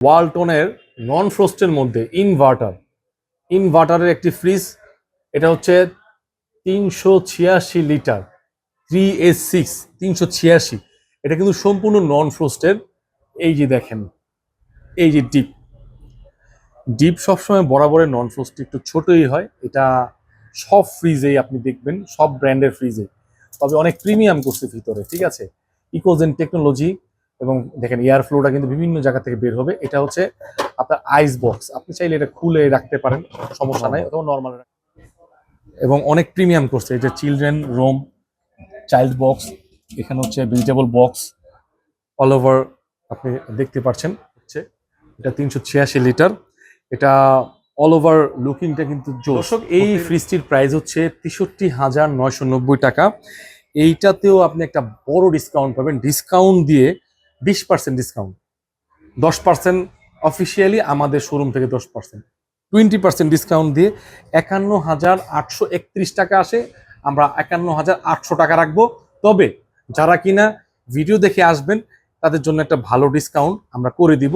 ওয়ালটনের নন ফ্রোস্টের মধ্যে ইনভার্টার ইনভার্টারের একটি ফ্রিজ এটা হচ্ছে তিনশো ছিয়াশি লিটার থ্রি এস সিক্স তিনশো ছিয়াশি। এটা কিন্তু সম্পূর্ণ নন ফ্রোস্টের এই যে দেখেন, এই যে ডিপ ডিপ সবসময় বরাবরের নন ফ্রোস্ট একটু ছোটই হয়। এটা সব ফ্রিজেই আপনি দেখবেন, সব ব্র্যান্ডের ফ্রিজে তবে অনেক প্রিমিয়াম করছে ভিতরে, ঠিক আছে? ইকোজেন টেকনোলজি এবং দেখেন এয়ার ফ্লোটা কিন্তু বিভিন্ন জায়গা থেকে বের হবে। এটা হচ্ছে আপনার আইস বক্স আপনি চাইলে এটা খুলে রাখতে পারেন সমস্যা নাই অথবা নর্মাল এবং অনেক প্রিমিয়াম করছে এটা চিলড্রেন রোম চাইল্ড বক্স এখানে হচ্ছে ভেজিটেবল বক্স অল ওভার আপনি দেখতে পাচ্ছেন হচ্ছে এটা তিনশো ছিয়াশি লিটার এটা অল ওভার লুকিংটা কিন্তু দর্শক এই ফ্রিজটির প্রাইস হচ্ছে তেষট্টি হাজার নয়শো নব্বই টাকা। এইটাতেও আপনি একটা বড় ডিসকাউন্ট পাবেন। ডিসকাউন্ট দিয়ে বিশ পার্সেন্ট ডিসকাউন্ট দশ পার্সেন্ট অফিসিয়ালি আমাদের শোরুম থেকে দশ পার্সেন্ট টোয়েন্টি পার্সেন্ট ডিসকাউন্ট দিয়ে একান্ন হাজার আটশো একত্রিশ টাকা আসে। আমরা একান্ন হাজার আটশো টাকা রাখব। তবে যারা কিনা ভিডিও দেখে আসবেন, তাদের জন্য একটা ভালো ডিসকাউন্ট আমরা করে দিব।